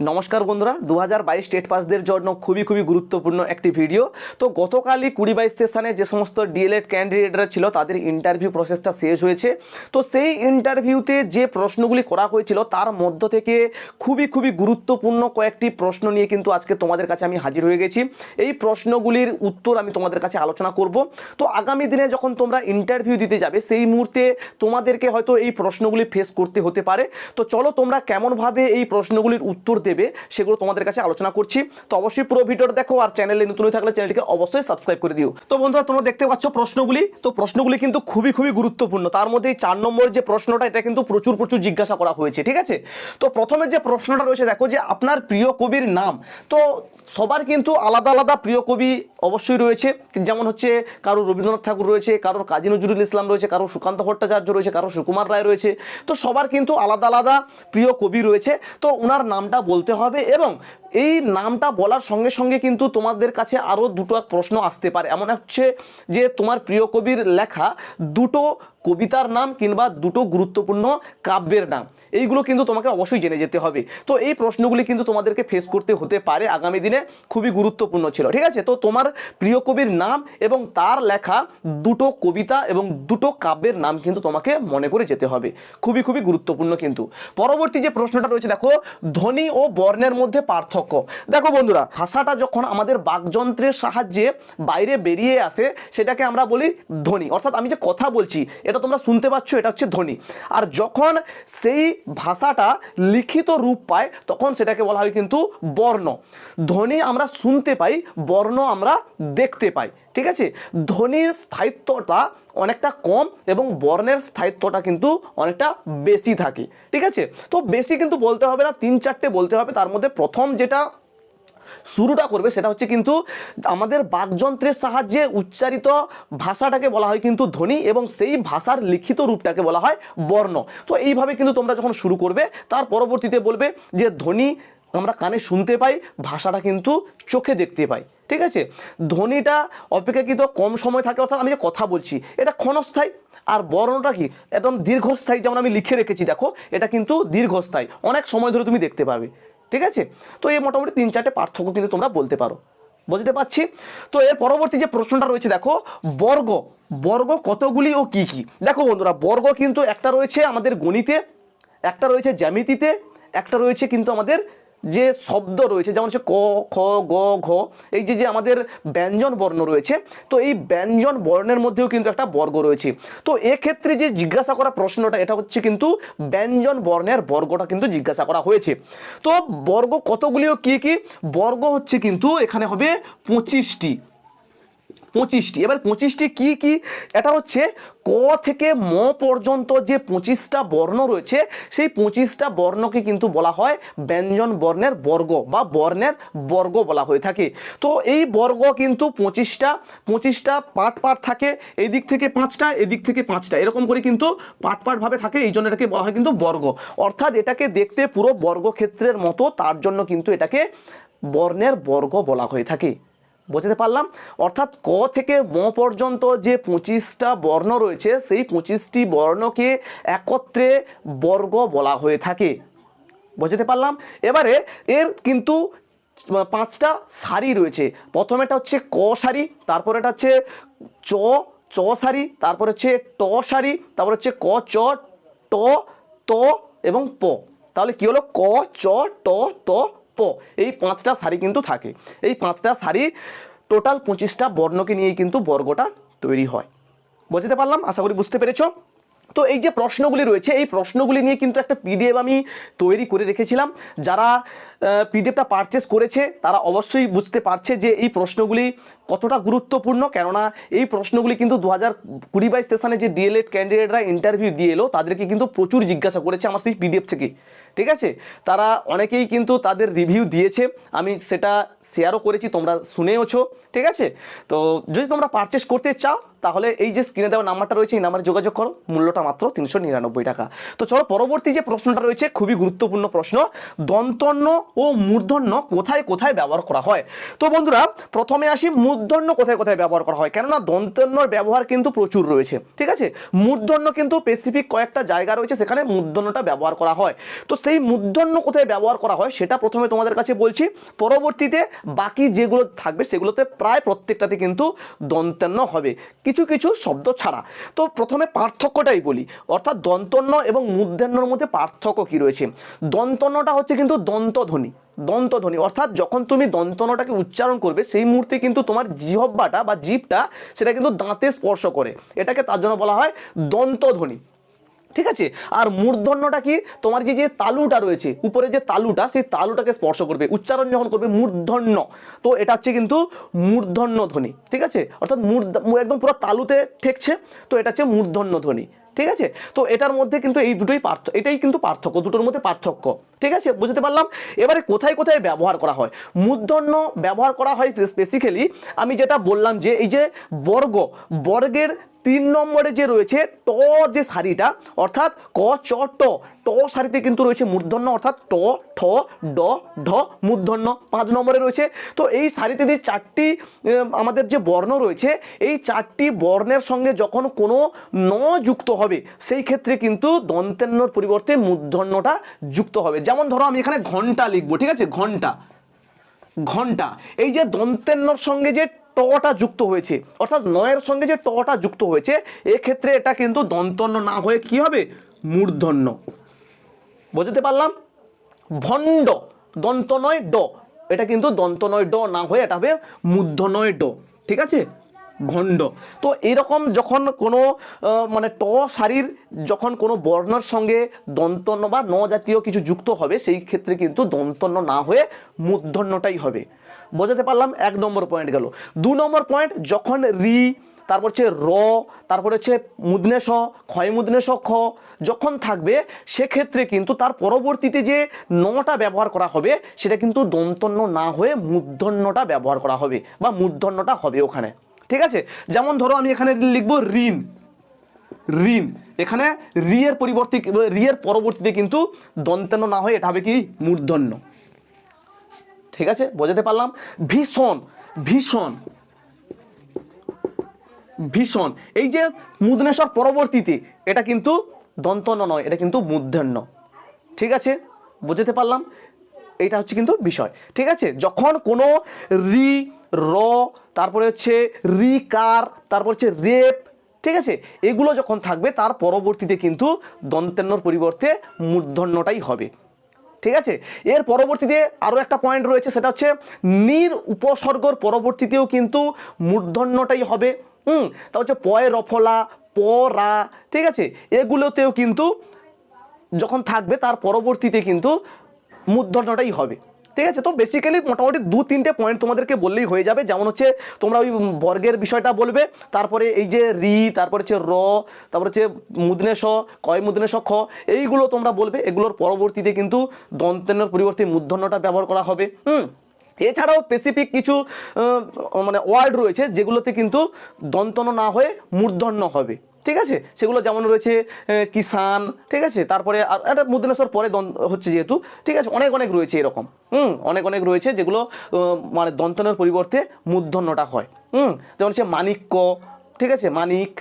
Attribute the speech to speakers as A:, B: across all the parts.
A: নমস্কার বন্ধুরা দু হাজার বাইশ স্টেট পাসদের জন্য খুবই খুবই গুরুত্বপূর্ণ একটি ভিডিও তো গতকালই কুড়ি বাইশ সেশনে যে সমস্ত ডিএলএড ক্যান্ডিডেটরা ছিল, তাদের ইন্টারভিউ প্রসেসটা শেষ হয়েছে। তো সেই ইন্টারভিউতে যে প্রশ্নগুলি করা হয়েছিল, তার মধ্য থেকে খুবই খুবই গুরুত্বপূর্ণ কয়েকটি প্রশ্ন নিয়ে কিন্তু আজকে তোমাদের কাছে আমি হাজির হয়ে গেছি। এই প্রশ্নগুলির উত্তর আমি তোমাদের কাছে আলোচনা করব। তো আগামী দিনে যখন তোমরা ইন্টারভিউ দিতে যাবে, সেই মুহূর্তে তোমাদেরকে হয়তো এই প্রশ্নগুলি ফেস করতে হতে পারে। তো চলো তোমরা কেমনভাবে এই প্রশ্নগুলির উত্তর দেবে, সেগুলো তোমাদের কাছে আলোচনা করছি। তো অবশ্যই পুরো ভিডিওটা দেখো আর চ্যানেলে নতুন থাকলে চ্যানেলটিকে অবশ্যই সাবস্ক্রাইব করে দিও। তো বন্ধুরা, তোমরা দেখতে পাচ্ছ প্রশ্নগুলি। তো প্রশ্নগুলি কিন্তু খুবই খুবই গুরুত্বপূর্ণ। তার মধ্যে এই চার নম্বর যে প্রশ্নটা, এটা কিন্তু প্রচুর প্রচুর জিজ্ঞাসা করা হয়েছে, ঠিক আছে? তো প্রথমে যে প্রশ্নটা রয়েছে, দেখো যে আপনার প্রিয় কবির নাম। তো সবার কিন্তু আলাদা আলাদা প্রিয় কবি অবশ্যই রয়েছে। যেমন হচ্ছে কারও রবীন্দ্রনাথ ঠাকুর রয়েছে, কারোর কাজী নজরুল ইসলাম রয়েছে কারও সুকান্ত ভট্টাচার্য রয়েছে কারও সুকুমার রায় রয়েছে। তো সবার কিন্তু আলাদা আলাদা প্রিয় কবি রয়েছে। তো ওনার নামটা বলতে হবে এবং এই নামটা বলার সঙ্গে সঙ্গে কিন্তু তোমাদের কাছে আরও দুটো প্রশ্ন আসতে পারে। এমন হচ্ছে যে তোমার প্রিয় কবির লেখা দুটো কবিতার নাম কিংবা দুটো গুরুত্বপূর্ণ কাব্যের নাম, এইগুলো কিন্তু তোমাকে অবশ্যই জেনে যেতে হবে। তো এই প্রশ্নগুলি কিন্তু তোমাদেরকে ফেস করতে হতে পারে। আগামী দিনে খুবই গুরুত্বপূর্ণ ছিল, ঠিক আছে? তো তোমার প্রিয় কবির নাম এবং তার লেখা দুটো কবিতা এবং দুটো কাব্যের নাম কিন্তু তোমাকে মনে করে যেতে হবে। খুবই খুবই গুরুত্বপূর্ণ কিন্তু। পরবর্তী যে প্রশ্নটা রয়েছে, দেখো, ধ্বনি ও বর্ণের মধ্যে পার্থক্য। দেখো বন্ধুরা, ভাষাটা যখন আমাদের বাকযন্ত্রের সাহায্যে বাইরে বেরিয়ে আসে, সেটাকে আমরা বলি ধ্বনি। অর্থাৎ আমি যে কথা বলছি, এটা তোমরা শুনতে পাচ্ছ, এটা হচ্ছে ধ্বনি। আর যখন সেই ভাষাটা লিখিত রূপ পায়, তখন সেটাকে বলা হয় কিন্তু বর্ণ। ধ্বনি আমরা শুনতে পাই, বর্ণ আমরা দেখতে পাই। ঠিক আছে? ধ্বনির স্থায়িত্বটা অনেকটা কম এবং বর্ণের স্থায়িত্বটা কিন্তু অনেকটা বেশি থাকে। ঠিক আছে? তো বেশি কিন্তু বলতে হবে না, তিন চারটে বলতে হবে। তার মধ্যে প্রথম যেটা শুরুটা করবে সেটা হচ্ছে কিন্তু আমাদের বাকযন্ত্রের সাহায্যে উচ্চারিত ভাষাটাকে বলা হয় কিন্তু ধ্বনি এবং সেই ভাষার লিখিত রূপটাকে বলা হয় বর্ণ। তো এইভাবে কিন্তু তোমরা যখন শুরু করবে, তার পরবর্তীতে বলবে যে ধ্বনি আমরা কানে শুনতে পাই, ভাষাটা কিন্তু চোখে দেখতে পাই, ঠিক আছে? ধ্বনিটা অপেক্ষাকৃত কম সময় থাকে, অর্থাৎ আমি যে কথা বলছি, এটা ক্ষণস্থায়ী, আর বর্ণটা কি? একদম দীর্ঘস্থায়ী, যেমন আমি লিখে রেখেছি, দেখো, এটা কিন্তু দীর্ঘস্থায়ী, অনেক সময় ধরে তুমি দেখতে পাবে, ঠিক আছে? তো এই মোটামুটি তিন চারটে পার্থক্য কিন্তু তোমরা বলতে পারো, বুঝতে পারছি? তো এর পরবর্তী যে প্রশ্নটা রয়েছে, দেখো, বর্গ বর্গ কতগুলি ও কি কি? দেখো বন্ধুরা, বর্গ কিন্তু একটা রয়েছে আমাদের গণিতে, একটা রয়েছে জ্যামিতিতে, একটা রয়েছে কিন্তু আমাদের যে শব্দ রয়েছে, যেমন হচ্ছে ক, খ, গ, ঘ, এই যে যে আমাদের ব্যঞ্জন বর্ণ রয়েছে, তো এই ব্যঞ্জন বর্ণের মধ্যেও কিন্তু একটা বর্গ রয়েছে। তো এক্ষেত্রে যে জিজ্ঞাসা করা প্রশ্নটা, এটা হচ্ছে কিন্তু ব্যঞ্জন বর্ণের বর্গটা কিন্তু জিজ্ঞাসা করা হয়েছে। তো বর্গ কতগুলিও কি কি? বর্গ হচ্ছে কিন্তু এখানে হবে পঁচিশটি। পঁচিশটি। এবার পঁচিশটি কি কি? এটা হচ্ছে ক থেকে ম পর্যন্ত যে পঁচিশটা বর্ণ রয়েছে, সেই পঁচিশটা বর্ণকে কিন্তু বলা হয় ব্যঞ্জন বর্ণের বর্গ বা বর্ণের বর্গ বলা হয়ে থাকে। তো এই বর্গ কিন্তু পঁচিশটা পঁচিশটা পাট পাট থাকে এই দিক থেকে পাঁচটা, এদিক থেকে পাঁচটা, এরকম করে কিন্তু পাট পাটভাবে থাকে, এই জন্য এটাকে বলা হয় কিন্তু বর্গ। অর্থাৎ এটাকে দেখতে পুরো বর্গক্ষেত্রের মতো, তার জন্য কিন্তু এটাকে বর্ণের বর্গ বলা হয়ে থাকে। বুঝতে পারলাম। অর্থাৎ ক থেকে ম পর্যন্ত যে পঁচিশটা বর্ণ রয়েছে, সেই পঁচিশটি বর্ণকে একত্রে বর্গ বলা হয়ে থাকে। বোঝাতে পারলাম? এবারে এর কিন্তু পাঁচটা সারি রয়েছে। প্রথমেটা হচ্ছে ক সারি, তারপর এটা হচ্ছে চ চ সারি, তারপর হচ্ছে ট সারি, তারপর হচ্ছে ক, চ, ট, ত এবং প। তাহলে কি হলো? ক, চ, ট, ত প এই পাঁচটা শাড়ি কিন্তু থাকে। এই পাঁচটা শাড়ি টোটাল পঁচিশটা বর্ণকে নিয়েই কিন্তু বর্গটা তৈরি হয়। বুঝতে পারলাম? আশা করি বুঝতে পেরেছ? তো এই যে প্রশ্নগুলি রয়েছে, এই প্রশ্নগুলি নিয়ে কিন্তু একটা পিডিএফ আমি তৈরি করে রেখেছিলাম। যারা পিডিএফটা পারচেস করেছে, তারা অবশ্যই বুঝতে পারছে যে এই প্রশ্নগুলি কতটা গুরুত্বপূর্ণ। কেননা এই প্রশ্নগুলি কিন্তু দু হাজার কুড়ি বাইশ সেশনে যে ডিএলএড ক্যান্ডিডেটরা ইন্টারভিউ দিয়ে এলো, তাদেরকে কিন্তু প্রচুর জিজ্ঞাসা করেছে আমার সেই পিডিএফ থেকে। ঠিক আছে? তারা অনেকেই কিন্তু তাদের রিভিউ দিয়েছে। আমি সেটা শেয়ারও করেছি, তোমরা শুনেওছো, ঠিক আছে? তো যদি তোমরা পারচেস করতে চাও তাহলে এই যে স্ক্রিনে দেওয়া নাম্বারটা রয়েছে, এই নাম্বারে যোগাযোগ করো। মূল্যটা মাত্র তিনশো নিরানব্বই টাকা। তো চলো, পরবর্তী যে প্রশ্নটা রয়েছে, খুবই গুরুত্বপূর্ণ প্রশ্ন, দন্তন্য ও মূর্ধন্য কোথায় কোথায় ব্যবহার করা হয়? তো বন্ধুরা, প্রথমে আসি, মূর্ধন্য কোথায় কোথায় ব্যবহার করা হয়? কেননা দন্তন্যর ব্যবহার কিন্তু প্রচুর রয়েছে, ঠিক আছে? মূর্ধন্য কিন্তু স্পেসিফিক কয়েকটা জায়গা রয়েছে, সেখানে মূর্ধন্যটা ব্যবহার করা হয়। তো সেই মূর্ধন্য কোথায় ব্যবহার করা হয়, সেটা প্রথমে তোমাদের কাছে বলছি। পরবর্তীতে বাকি যেগুলো থাকবে, সেগুলোতে প্রায় প্রত্যেকটাতে কিন্তু দন্তান্ন হবে। কিছু কিছু শব্দ ছাড়া। তো প্রথমে পার্থক্যটাই বলি। অর্থাৎ দন্তন্য এবং মূর্ধন্যর মধ্যে পার্থক্য কি রয়েছে? দন্তন্যটা হচ্ছে কিন্তু দন্তধ্বনি। দন্তধ্বনি, অর্থাৎ যখন তুমি দন্তনটাকে উচ্চারণ করবে, সেই মুহূর্তে কিন্তু তোমার জিহব্বাটা বা জীবটা সেটা কিন্তু দাঁতে স্পর্শ করে। এটাকে তার জন্য বলা হয় দন্তধ্বনি। ঠিক আছে? আর মূর্ধন্যটা কি? তোমার যে যে তালুটা রয়েছে, উপরে যে তালুটা, সেই তালুটাকে স্পর্শ করবে, উচ্চারণ যখন করবে মূর্ধন্য। তো এটা হচ্ছে কিন্তু মূর্ধন্য ধ্বনি, ঠিক আছে? অর্থাৎ মূর্ধ, একদম পুরো তালুতে ঠেকছে, তো এটা হচ্ছে মূর্ধন্য ধ্বনি, ঠিক আছে? তো এটার মধ্যে কিন্তু এই দুটোই পার্থক্য এটাই কিন্তু পার্থক্য, দুটোর মধ্যে পার্থক্য, ঠিক আছে? বুঝতে পারলাম? এবারে কোথায় কোথায় ব্যবহার করা হয়? মূর্ধন্য ব্যবহার করা হয় স্পেসিক্যালি আমি যেটা বললাম যে এই যে বর্গ, বর্গের তিন নম্বরে যে রয়েছে ট যে সারিটা অর্থাৎ ক, চ, ট ট সারিতে কিন্তু রয়েছে মূর্ধন্য, অর্থাৎ ট, ঠ, ড, ঢ, মূর্ধন্য পাঁচ নম্বরে রয়েছে। তো এই সারিতে যে চারটি আমাদের যে বর্ণ রয়েছে, এই চারটি বর্ণের সঙ্গে যখন কোনো ন যুক্ত হবে, সেই ক্ষেত্রে কিন্তু দন্তেন্নর পরিবর্তে মূর্ধন্যটা যুক্ত হবে। যেমন ধরো আমি এখানে ঘণ্টা লিখব, ঠিক আছে? ঘণ্টা। ঘণ্টা। এই যে দন্তেন্নর সঙ্গে যে টটা যুক্ত হয়েছে। অর্থাৎ নয়ের সঙ্গে যে টটা যুক্ত হয়েছে, এক্ষেত্রে এটা কিন্তু দন্তন্য না হয়ে কি হবে? মূর্ধন্য। বুঝতে পারলাম? ভণ্ড। দন্ত নয় ড। এটা কিন্তু দন্ত নয় ড না হয়ে এটা হবে মূর্ধ নয় ড। ঠিক আছে? ভণ্ড। তো এরকম যখন কোনো মানে ট সারির যখন কোনো বর্ণর সঙ্গে দন্তন্য বা ন জাতীয় কিছু যুক্ত হবে, সেই ক্ষেত্রে কিন্তু দন্তন্য না হয়ে মূর্ধন্যটাই হবে। বোঝাতে পারলাম এক নম্বর পয়েন্ট গেল। দু নম্বর পয়েন্ট যখন রি, তারপর হচ্ছে র, তারপর হচ্ছে মুদনে স ক্ষয় মুদনে স খ যখন থাকবে, সেক্ষেত্রে কিন্তু তার পরবর্তীতে যে নটা ব্যবহার করা হবে, সেটা কিন্তু দন্তন্য না হয়ে মূর্ধন্যটা ব্যবহার করা হবে বা মূর্ধন্যটা হবে ওখানে। ঠিক আছে? যেমন ধরো আমি এখানে লিখব ঋণ। ঋণ। এখানে রি এর পরিবর্তে, রি এর পরবর্তীতে কিন্তু দন্তান্ন না হয়ে এটা হবে কি? মূর্ধন্য ঠিক আছে? বোঝাতে পারলাম? ভীষণ ভীষণ ভীষণ। এই যে মুদনেশ্বর পরবর্তীতে, এটা কিন্তু দন্তন্য নয়, এটা কিন্তু মূর্ধন্য ঠিক আছে? বুঝতে পারলাম? এটা হচ্ছে কিন্তু বিষয়। ঠিক আছে? যখন কোনো রি, র, তারপরে হচ্ছে রি, কার, তারপর হচ্ছে রেপ, ঠিক আছে? এগুলো যখন থাকবে, তার পরবর্তীতে কিন্তু দন্তান্নর পরিবর্তে মূর্ধন্যটাই হবে। ঠিক আছে? এর পরবর্তীতে আরও একটা পয়েন্ট রয়েছে, সেটা হচ্ছে নির উপসর্গর পরবর্তীতেও কিন্তু মূর্ধন্যটাই হবে। হুম, তা হচ্ছে পয় রফলা পরা ঠিক আছে? এগুলোতেও কিন্তু যখন থাকবে, তার পরবর্তীতে কিন্তু মূর্ধন্যটাই হবে। ঠিক আছে? তো বেসিক্যালি মোটামুটি দু, তিনটে পয়েন্ট তোমাদেরকে বললেই হয়ে যাবে। যেমন হচ্ছে তোমরা ওই বর্গের বিষয়টা বলবে, তারপরে এই যে রি, তারপরে হচ্ছে র, তারপরে হচ্ছে মুদনে স কয় মুদনে স খ, এইগুলো তোমরা বলবে। এগুলোর পরবর্তীতে কিন্তু দন্তেনের পরিবর্তে মূর্ধন্যটা ব্যবহার করা হবে। হুম? এছাড়াও স্পেসিফিক কিছু মানে ওয়ার্ড রয়েছে, যেগুলোতে কিন্তু দন্তন না হয়ে মূর্ধন্য হবে। ঠিক আছে? সেগুলো যেমন রয়েছে কিষান ঠিক আছে? তারপরে আর একটা মুদ্রাসর পরে হচ্ছে যেহেতু, ঠিক আছে? অনেক অনেক রয়েছে এরকম। হুম? অনেক অনেক রয়েছে যেগুলো মানে দন্তনের পরিবর্তে মূর্ধন্যটা হয়। হুম? যেমন হচ্ছে মানিক্য ঠিক আছে? মানিক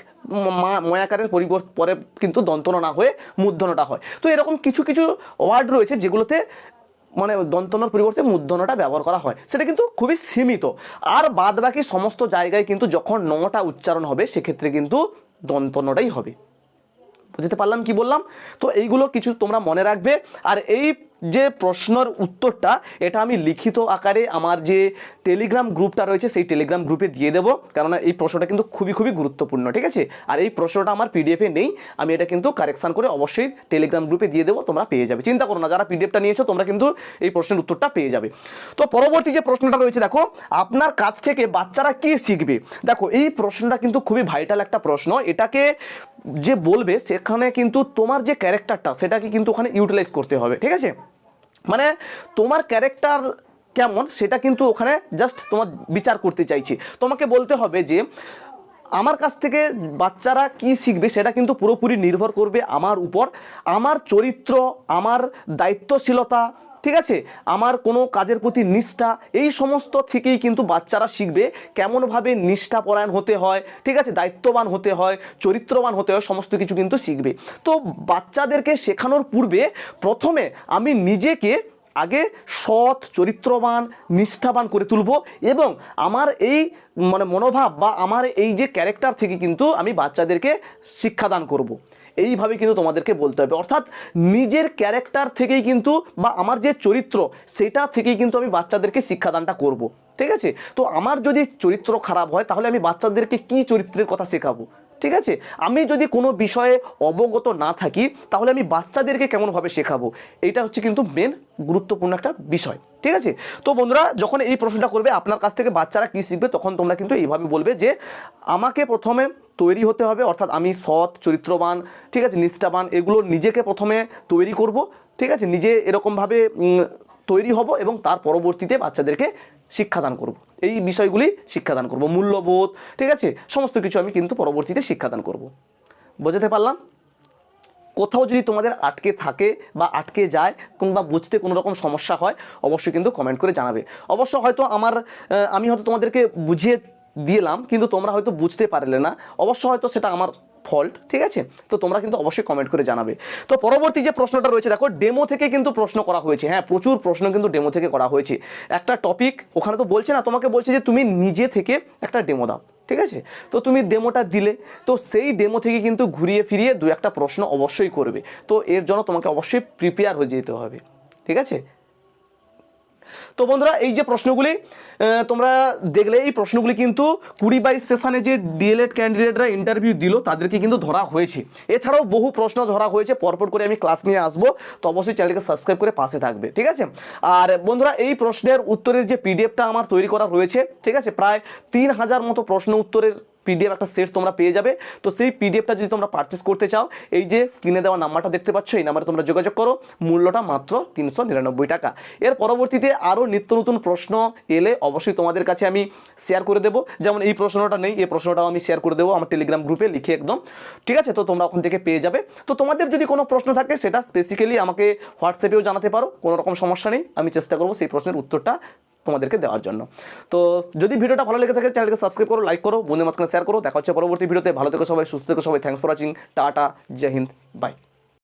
A: ময়াকারের পরিবর্তে পরে কিন্তু দন্তন না হয়ে মূর্ধন্যটা হয়। তো এরকম কিছু কিছু ওয়ার্ড রয়েছে যেগুলোতে মানে দন্তনের পরিবর্তে মূর্ধন্যটা ব্যবহার করা হয়। সেটা কিন্তু খুবই সীমিত। আর বাদ বাকি সমস্ত জায়গায় কিন্তু যখন নটা উচ্চারণ হবে, সেক্ষেত্রে কিন্তু দন্তন্যটাই হবে। বুঝতে পারলাম কি বললাম? তো এইগুলো কিছু তোমরা মনে রাখবে। আর এই যে প্রশ্নর উত্তরটা, এটা আমি লিখিত আকারে আমার যে টেলিগ্রাম গ্রুপটা রয়েছে, সেই টেলিগ্রাম গ্রুপে দিয়ে দেবো। কেননা এই প্রশ্নটা কিন্তু খুবই খুবই গুরুত্বপূর্ণ, ঠিক আছে? আর এই প্রশ্নটা আমার পিডিএফে নেই। আমি এটা কিন্তু কারেকশান করে অবশ্যই টেলিগ্রাম গ্রুপে দিয়ে দেবো, তোমরা পেয়ে যাবে। চিন্তা করো না, যারা পিডিএফটা নিয়েছো, তোমরা কিন্তু এই প্রশ্নের উত্তরটা পেয়ে যাবে। তো পরবর্তী যে প্রশ্নটা রয়েছে, দেখো, আপনার কাছ থেকে বাচ্চারা কি শিখবে? দেখো, এই প্রশ্নটা কিন্তু খুবই ভাইটাল একটা প্রশ্ন। এটাকে যে বলবে, সেখানে কিন্তু তোমার যে ক্যারেক্টারটা সেটাকে কিন্তু ওখানে ইউটিলাইজ করতে হবে, ঠিক আছে? মানে তোমার ক্যারেক্টার কেমন সেটা কিন্তু ওখানে জাস্ট তোমার বিচার করতে চাইছি। তোমাকে বলতে হবে যে, আমার কাছ থেকে বাচ্চারা কি শিখবে সেটা কিন্তু পুরোপুরি নির্ভর করবে আমার উপর। আমার চরিত্র, আমার দায়িত্বশীলতা ঠিক আছে? আমার কোনো কাজের প্রতি নিষ্ঠা, এই সমস্ত থেকেই কিন্তু বাচ্চারা শিখবে কেমনভাবে নিষ্ঠাপরায়ণ হতে হয়, ঠিক আছে? দায়িত্ববান হতে হয়, চরিত্রবান হতে হয়, সমস্ত কিছু কিন্তু শিখবে। তো বাচ্চাদেরকে শেখানোর পূর্বে প্রথমে আমি নিজেকে আগে সৎ, চরিত্রবান, নিষ্ঠাবান করে তুলব এবং আমার এই মানে মনোভাব বা আমার এই যে ক্যারেক্টার থেকে কিন্তু আমি বাচ্চাদেরকে শিক্ষাদান করব। এইভাবে কিন্তু তোমাদেরকে বলতে হবে। অর্থাৎ নিজের ক্যারেক্টার থেকেই কিন্তু বা আমার যে চরিত্র, সেটা থেকেই কিন্তু আমি বাচ্চাদেরকে শিক্ষাদানটা করব। ঠিক আছে? তো আমার যদি চরিত্র খারাপ হয়, তাহলে আমি বাচ্চাদেরকে কি চরিত্রের কথা শেখাবো? ঠিক আছে? আমি যদি কোনো বিষয়ে অবগত না থাকি, তাহলে আমি বাচ্চাদেরকে কেমনভাবে শেখাবো? এইটা হচ্ছে কিন্তু মেন গুরুত্বপূর্ণ একটা বিষয়। ঠিক আছে? তো বন্ধুরা, যখন এই প্রশ্নটা করবে, আপনার কাছ থেকে বাচ্চারা কী শিখবে, তখন তোমরা কিন্তু এইভাবে বলবে যে, আমাকে প্রথমে তৈরি হতে হবে, অর্থাৎ আমি সৎ, চরিত্রবান, ঠিক আছে, নিষ্ঠাবান, এগুলো নিজেকে প্রথমে তৈরি করব, ঠিক আছে, নিজে এরকমভাবে তৈরি হব এবং তার পরবর্তীতে বাচ্চাদেরকে শিক্ষাদান করব। এই বিষয়গুলি শিক্ষাদান করব, মূল্যবোধ, ঠিক আছে, সমস্ত কিছু আমি কিন্তু পরবর্তীতে শিক্ষাদান করব। বোঝাতে পারলাম? কোথাও যদি তোমাদের আটকে থাকে বা আটকে যায় কিংবা বুঝতে কোনো রকম সমস্যা হয়, অবশ্যই কিন্তু কমেন্ট করে জানাবে। অবশ্য হয়তো আমার আমি হয়তো তোমাদেরকে বুঝিয়ে দিলাম, কিন্তু তোমরা হয়তো বুঝতে পারলে না। অবশ্য হয়তো সেটা আমার ফল্ট ঠিক আছে? তো তোমরা কিন্তু অবশ্যই কমেন্ট করে জানাবে। তো পরবর্তী যে প্রশ্নটা রয়েছে, দেখো ডেমো থেকে কিন্তু প্রশ্ন করা হয়েছে। হ্যাঁ প্রচুর প্রশ্ন কিন্তু ডেমো থেকে করা হয়েছে। একটা টপিক ওখানে তো বলছে না, তোমাকে বলছে যে তুমি নিজে থেকে একটা ডেমো দাও, ঠিক আছে? তো তুমি ডেমোটা দিলে, তো সেই ডেমো থেকে কিন্তু ঘুরিয়ে ফিরিয়ে দু একটা প্রশ্ন অবশ্যই করবে। তো এর জন্য তোমাকে অবশ্যই প্রিপেয়ার হয়ে যেতে হবে, ঠিক আছে? তো বন্ধুরা, এই যে প্রশ্নগুলি তোমরা দেখলে, এই প্রশ্নগুলি কিন্তু কুড়ি বাইশ সেশনে যে ডিএলএড ক্যান্ডিডেটরা ইন্টারভিউ দিল, তাদেরকে কিন্তু ধরা হয়েছে। এছাড়াও বহু প্রশ্ন ধরা হয়েছে, পরপর করে আমি ক্লাস নিয়ে আসব, তো অবশ্যই চ্যানেলকে সাবস্ক্রাইব করে পাশে থাকবে, ঠিক আছে? আর বন্ধুরা, এই প্রশ্নের উত্তরের যে পিডিএফটা আমার তৈরি করা রয়েছে, ঠিক আছে? প্রায় তিন হাজার মতো প্রশ্ন উত্তরের পিডিএফ একটা সেট তোমরা পেয়ে যাবে। তো সেই পিডিএফটা যদি তোমরা পারচেস করতে চাও, এই যে স্ক্রিনে দেওয়া নাম্বারটা দেখতে পাচ্ছ, এই নাম্বারে তোমরা যোগাযোগ করো। মূল্যটা মাত্র তিনশো নিরানব্বই টাকা। এর পরবর্তীতে আরও নিত্য নতুন প্রশ্ন এলে অবশ্যই তোমাদের কাছে আমি শেয়ার করে দেবো। যেমন এই প্রশ্নটা নেই, এই প্রশ্নটাও আমি শেয়ার করে দেবো আমার টেলিগ্রাম গ্রুপে লিখে একদম। ঠিক আছে, তো তোমরা ওখান থেকে পেয়ে যাবে। তো তোমাদের যদি কোনো প্রশ্ন থাকে, সেটা স্পেসিক্যালি আমাকে হোয়াটসঅ্যাপেও জানাতে পারো, কোনো রকম সমস্যা নেই। আমি চেষ্টা করব সেই প্রশ্নের উত্তরটা তোমাদেরকে দেওয়ার জন্য। তো যদি ভিডিওটা ভালো লেগে থাকে, চ্যানেলকে সাবস্ক্রাইব করো লাইক করো বন্ধু মাঝখানে শেয়ার করো, দেখা হচ্ছে পরবর্তী ভিডিওতে। ভালো থেকে সবাই, সুস্থ থেকো সবাই thanks for watching tata, Jai Hind bye